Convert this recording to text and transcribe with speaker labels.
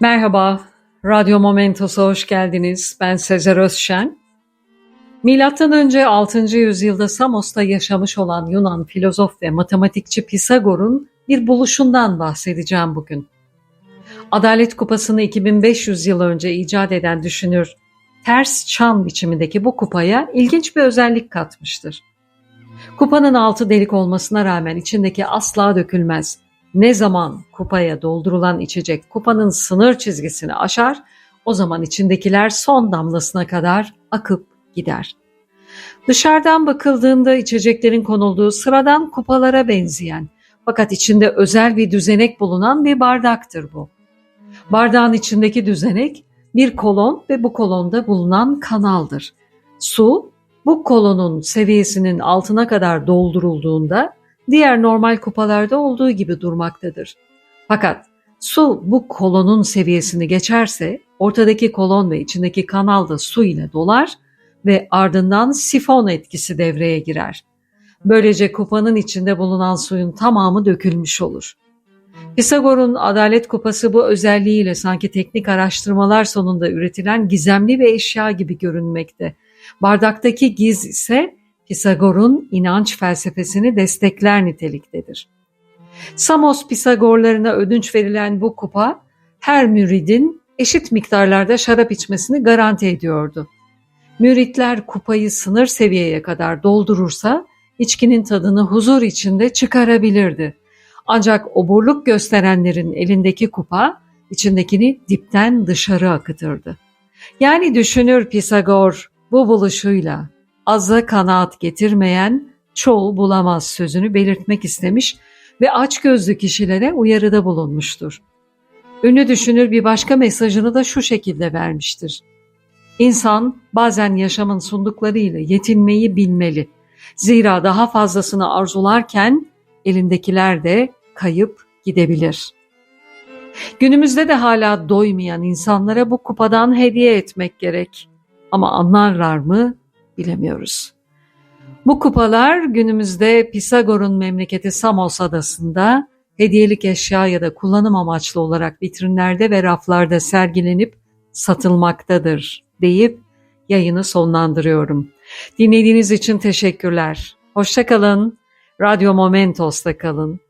Speaker 1: Merhaba, Radyo Momentos'a hoş geldiniz. Ben Sezer Özşen. Milattan önce 6. yüzyılda Samos'ta yaşamış olan Yunan filozof ve matematikçi Pisagor'un bir buluşundan bahsedeceğim bugün. Adalet kupasını 2500 yıl önce icat eden düşünür, ters çan biçimindeki bu kupaya ilginç bir özellik katmıştır. Kupanın altı delik olmasına rağmen içindeki asla dökülmez ne zaman kupaya doldurulan içecek kupanın sınır çizgisini aşar, o zaman içindekiler son damlasına kadar akıp gider. Dışarıdan bakıldığında içeceklerin konulduğu sıradan kupalara benzeyen fakat içinde özel bir düzenek bulunan bir bardaktır bu. Bardağın içindeki düzenek bir kolon ve bu kolonda bulunan kanaldır. Su bu kolonun seviyesinin altına kadar doldurulduğunda diğer normal kupalarda olduğu gibi durmaktadır. Fakat su bu kolonun seviyesini geçerse ortadaki kolon ve içindeki kanal da su ile dolar ve ardından sifon etkisi devreye girer. Böylece kupanın içinde bulunan suyun tamamı dökülmüş olur. Pisagor'un adalet kupası bu özelliğiyle sanki teknik araştırmalar sonunda üretilen gizemli bir eşya gibi görünmekte. Bardaktaki giz ise Pisagor'un inanç felsefesini destekler niteliktedir. Samos Pisagorlarına ödünç verilen bu kupa her müridin eşit miktarlarda şarap içmesini garanti ediyordu. Müritler kupayı sınır seviyeye kadar doldurursa içkinin tadını huzur içinde çıkarabilirdi. Ancak oburluk gösterenlerin elindeki kupa içindekini dipten dışarı akıtırdı. Yani düşünür Pisagor bu buluşuyla aza kanaat getirmeyen çoğu bulamaz sözünü belirtmek istemiş ve aç gözlü kişilere uyarıda bulunmuştur. Ünlü düşünür bir başka mesajını da şu şekilde vermiştir. İnsan bazen yaşamın sunduklarıyla yetinmeyi bilmeli. Zira daha fazlasını arzularken elindekiler de kayıp gidebilir. Günümüzde de hala doymayan insanlara bu kupadan hediye etmek gerek. Ama anlarlar mı bilemiyoruz. Bu kupalar günümüzde Pisagor'un memleketi Samos adasında hediyelik eşya ya da kullanım amaçlı olarak vitrinlerde ve raflarda sergilenip satılmaktadır deyip yayını sonlandırıyorum. Dinlediğiniz için teşekkürler. Hoşçakalın. Radyo Momentos'ta kalın.